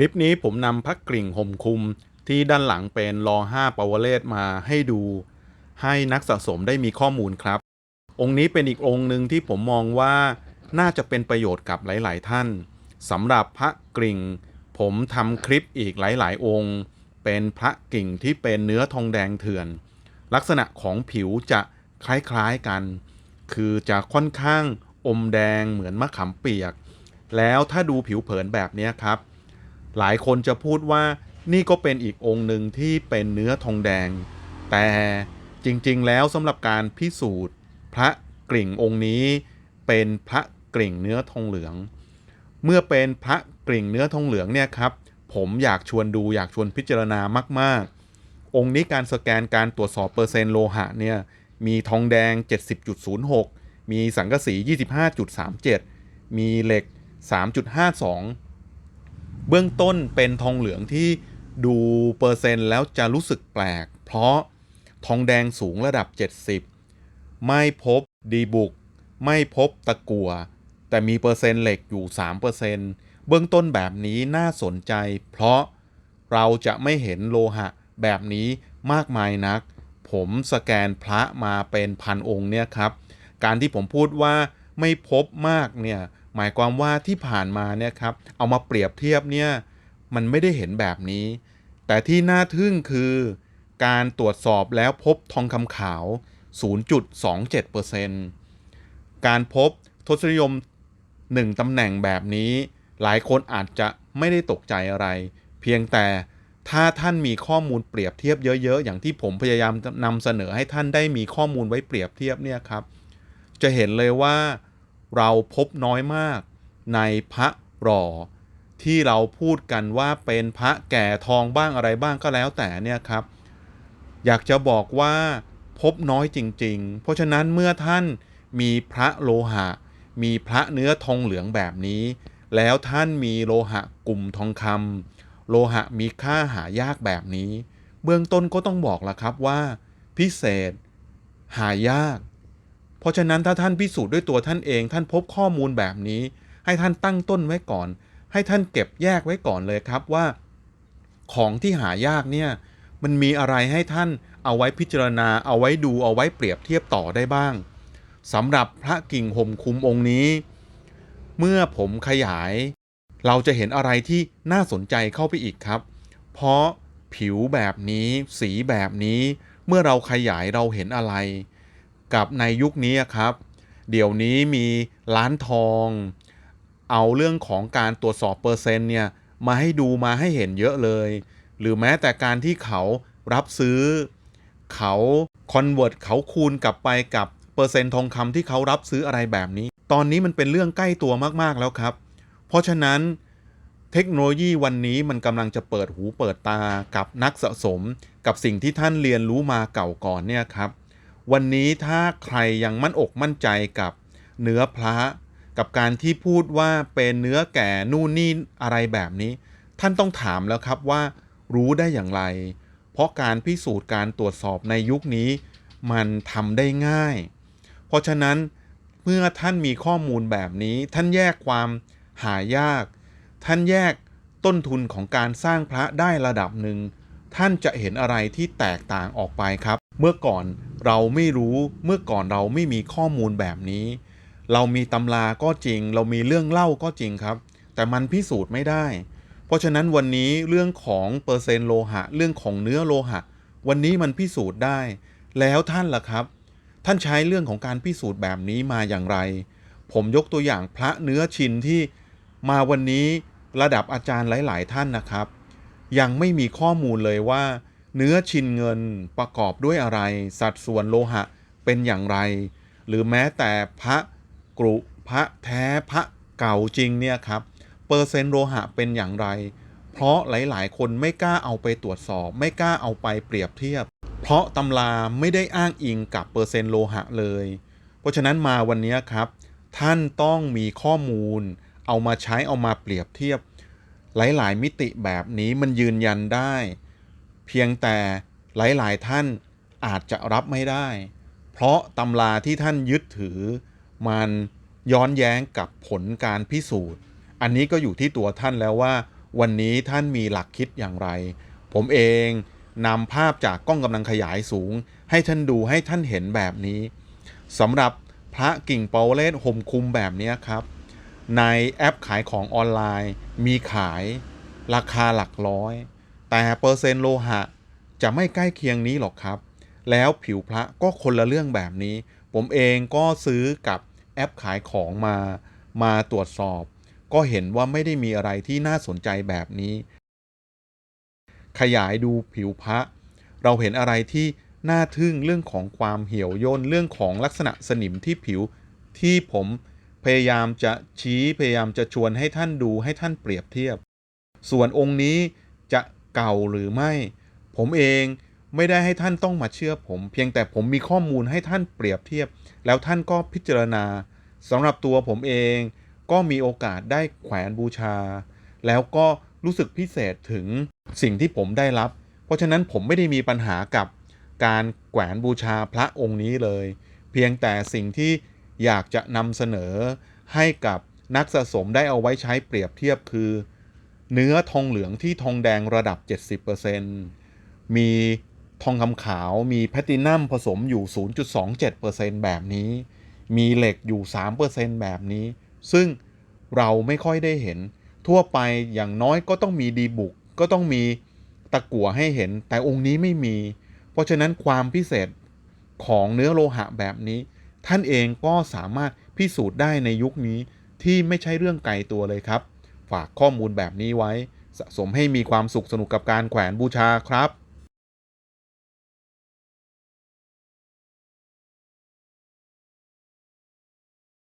คลิปนี้ผมนำพักกริ่งห่มคุมที่ด้านหลังเป็นรอ5ปาวเลตมาให้ดู ให้นักสะสมได้มีข้อมูลครับ องค์นี้เป็นอีกองค์หนึ่งที่ผมมองว่าน่าจะเป็นประโยชน์กับหลาย ๆ ท่านสำหรับพระกริ่ง ผมทำคลิปอีกหลาย ๆ องค์ เป็นพระกลิ่งที่เป็นเนื้อทองแดงเถื่อน ลักษณะของผิวจะคล้าย ๆ กัน คือจะค่อนข้างอมแดงเหมือนมะขามเปียก แล้วถ้าดูผิวเผินแบบนี้ครับ หลายคนจะพูดว่านี่ก็เป็นอีกองค์หนึ่งที่เป็นเนื้อทองแดง แต่จริงๆ แล้วสำหรับการพิสูจน์ พระกริ่งองค์นี้ เป็นพระกริ่งเนื้อทองเหลือง เมื่อเป็นพระกริ่งเนื้อทองเหลืองเนี่ยครับ ผมอยากชวนดูอยากชวนพิจารณามาก ๆ องค์นี้การสแกนการตรวจสอบเปอร์เซ็นต์โลหะเนี่ยมีทองแดง 70.06 มีสังกะสี 25.37 มีเหล็ก 3.52 เบื้องต้นเป็นทองเหลืองที่ดูเปอร์เซ็นต์แล้วจะรู้สึกแปลก เพราะทองแดงสูงระดับ 70 ไม่พบดีบุก ไม่พบตะกัว แต่มีเปอร์เซ็นต์เหล็กอยู่ 3%เบื้องต้นแบบนี้น่าสนใจ เพราะเราจะไม่เห็นโลหะแบบนี้มากมายนัก ผมสแกนพระมาเป็นพันองค์เนี่ยครับ การที่ผมพูดว่าไม่พบมากเนี่ย หมายความว่าที่ผ่านมาเนี่ยครับเอามาเปรียบเทียบเนี่ยมันไม่ได้เห็นแบบนี้ แต่ที่น่าทึ่งคือการตรวจสอบแล้วพบทองคำขาว 0.27%การพบทศนิยม 1ตำแหน่งแบบนี้ หลายคนอาจจะไม่ได้ตกใจอะไร เพียงแต่ถ้าท่านมีข้อมูลเปรียบเทียบเยอะ ๆ อย่างที่ผมพยายามนำเสนอให้ท่านได้มีข้อมูลไว้เปรียบเทียบเนี่ยครับ จะเห็นเลยว่า เราพบน้อยมากในพระหล่อที่เราพูดกันว่าเป็นพระแก่ทองบ้างอะไรบ้างก็แล้วแต่เนี่ยครับ อยากจะบอกว่าพบน้อยจริง ๆ เพราะฉะนั้นเมื่อท่านมีพระโลหะ มีพระเนื้อทองเหลืองแบบนี้ แล้วท่านมีโลหะกลุ่มทองคำโลหะมีค่าหายากแบบนี้ เบื้องต้นก็ต้องบอกละครับว่า พิเศษ หายาก เพราะฉะนั้นถ้าท่านพิสูจน์ด้วยตัวท่านเอง ท่านพบข้อมูลแบบนี้ ให้ท่านตั้งต้นไว้ก่อน ให้ท่านเก็บแยกไว้ก่อนเลยครับว่า ของที่หายากเนี่ยมันมีอะไรให้ท่านเอาไว้พิจารณา เอาไว้ดูเอาไว้เปรียบเทียบต่อได้บ้างสำหรับพระกิ่งห่มคุมองค์นี้ เมื่อผมขยาย เราจะเห็นอะไรที่น่าสนใจเข้าไปอีกครับ เพราะผิวแบบนี้ สีแบบนี้ เมื่อเราขยายเราเห็นอะไร กับในยุคนี้ครับ เดี๋ยวนี้มีร้านทอง เอาเรื่องของการตรวจสอบเปอร์เซ็นต์เนี่ยมาให้ดูมาให้เห็นเยอะเลย หรือแม้แต่การที่เขารับซื้อ เขาคอนเวิร์ตเขาคูณกลับไปกับเปอร์เซ็นต์ทองคำที่เขารับซื้ออะไรแบบนี้ ตอนนี้มันเป็นเรื่องใกล้ตัวมากๆแล้วครับ เพราะฉะนั้นเทคโนโลยีวันนี้มันกำลังจะเปิดหูเปิดตากับนักสะสม กับสิ่งที่ท่านเรียนรู้มาเก่าก่อนเนี่ยครับ วันนี้ถ้าใครยังมั่นอกมั่นใจกับเนื้อพระ กับการที่พูดว่าเป็นเนื้อแก่นู่นนี่อะไรแบบนี้ ท่านต้องถามแล้วครับว่ารู้ได้อย่างไร เพราะการพิสูจน์การตรวจสอบในยุคนี้ มันทำได้ง่าย เพราะฉะนั้นเมื่อท่านมีข้อมูลแบบนี้ ท่านแยกความหายาก ท่านแยกต้นทุนของการสร้างพระได้ระดับหนึ่ง ท่านจะเห็นอะไรที่แตกต่างออกไปครับ เมื่อก่อนเราไม่รู้เมื่อก่อนเราไม่มีข้อมูลแบบนี้ เรามีตำราก็จริง เรามีเรื่องเล่าก็จริงครับ แต่มันพิสูจน์ไม่ได้ เพราะฉะนั้นวันนี้เรื่องของเปอร์เซ็นต์โลหะ เรื่องของเนื้อโลหะ วันนี้มันพิสูจน์ได้ แล้วท่านล่ะครับ ท่านใช้เรื่องของการพิสูจน์แบบนี้มาอย่างไร ผมยกตัวอย่างพระเนื้อชินที่มาวันนี้ระดับอาจารย์หลาย ๆ ท่านนะครับ ยังไม่มีข้อมูลเลยว่า เนื้อชินเงินประกอบด้วยอะไร สัดส่วนโลหะเป็นอย่างไร หรือแม้แต่พระกรุพระแท้พระเก่าจริงเนี่ยครับเปอร์เซ็นต์โลหะเป็นอย่างไร เพราะหลาย ๆ คนไม่กล้าเอาไปตรวจสอบ ไม่กล้าเอาไปเปรียบเทียบ เพราะตำราไม่ได้อ้างอิงกับเปอร์เซ็นต์โลหะเลย เพราะฉะนั้นมาวันนี้ครับ ท่านต้องมีข้อมูล เอามาใช้เอามาเปรียบเทียบ หลาย ๆ มิติแบบนี้มันยืนยันได้ เพียงแต่หลาย ๆ ท่านอาจจะรับไม่ได้ เพราะตำราที่ท่านยึดถือ มันย้อนแย้งกับผลการพิสูจน์ อันนี้ก็อยู่ที่ตัวท่านแล้วว่า วันนี้ท่านมีหลักคิดอย่างไร ผมเองนำภาพจากกล้องกำลังขยายสูง ให้ท่านดูให้ท่านเห็นแบบนี้สำหรับพระกิ่งเปาเลศห่มคุมแบบนี้ครับ ในแอปขายของออนไลน์ มีขายราคาหลักร้อย แต่เปอร์เซ็นต์โลหะจะไม่ใกล้เคียงนี้หรอกครับ แล้วผิวพระก็คนละเรื่องแบบนี้ ผมเองก็ซื้อกับแอปขายของมา มาตรวจสอบ ก็เห็นว่าไม่ได้มีอะไรที่น่าสนใจแบบนี้ ขยายดูผิวพระ เราเห็นอะไรที่น่าทึ่งเรื่องของความเหี่ยวย่นเรื่องของลักษณะสนิมที่ผิว ที่ผมพยายามจะชี้พยายามจะชวนให้ท่านดูให้ท่านเปรียบเทียบ ส่วนองค์นี้จะ เก่าหรือไม่ ผมเองไม่ได้ให้ท่านต้องมาเชื่อผม เพียงแต่ผมมีข้อมูลให้ท่านเปรียบเทียบ แล้วท่านก็พิจารณาสำหรับตัวผมเองก็มีโอกาสได้แขวนบูชา แล้วก็รู้สึกพิเศษถึงสิ่งที่ผมได้รับ เพราะฉะนั้นผมไม่ได้มีปัญหากับการแขวนบูชาพระองค์นี้เลย เพียงแต่สิ่งที่อยากจะนำเสนอให้กับนักสะสมได้เอาไว้ใช้เปรียบเทียบคือ เนื้อทองเหลืองที่ทองแดงระดับ 70%มีทองคำขาวมีแพตตินัมผสมอยู่ 0.27%แบบนี้ มีเหล็กอยู่ 3%แบบนี้ ซึ่งเราไม่ค่อยได้เห็น ทั่วไปอย่างน้อยก็ต้องมีดีบุก ก็ต้องมีตะกั่วให้เห็น แต่องค์นี้ไม่มี เพราะฉะนั้นความพิเศษของเนื้อโลหะแบบนี้ ท่านเองก็สามารถพิสูจน์ได้ในยุคนี้ที่ไม่ใช่เรื่องไกลตัวเลยครับ ฝากข้อมูลแบบนี้ไว้ สะสมให้มีความสุขสนุกกับการแขวนบูชาครับ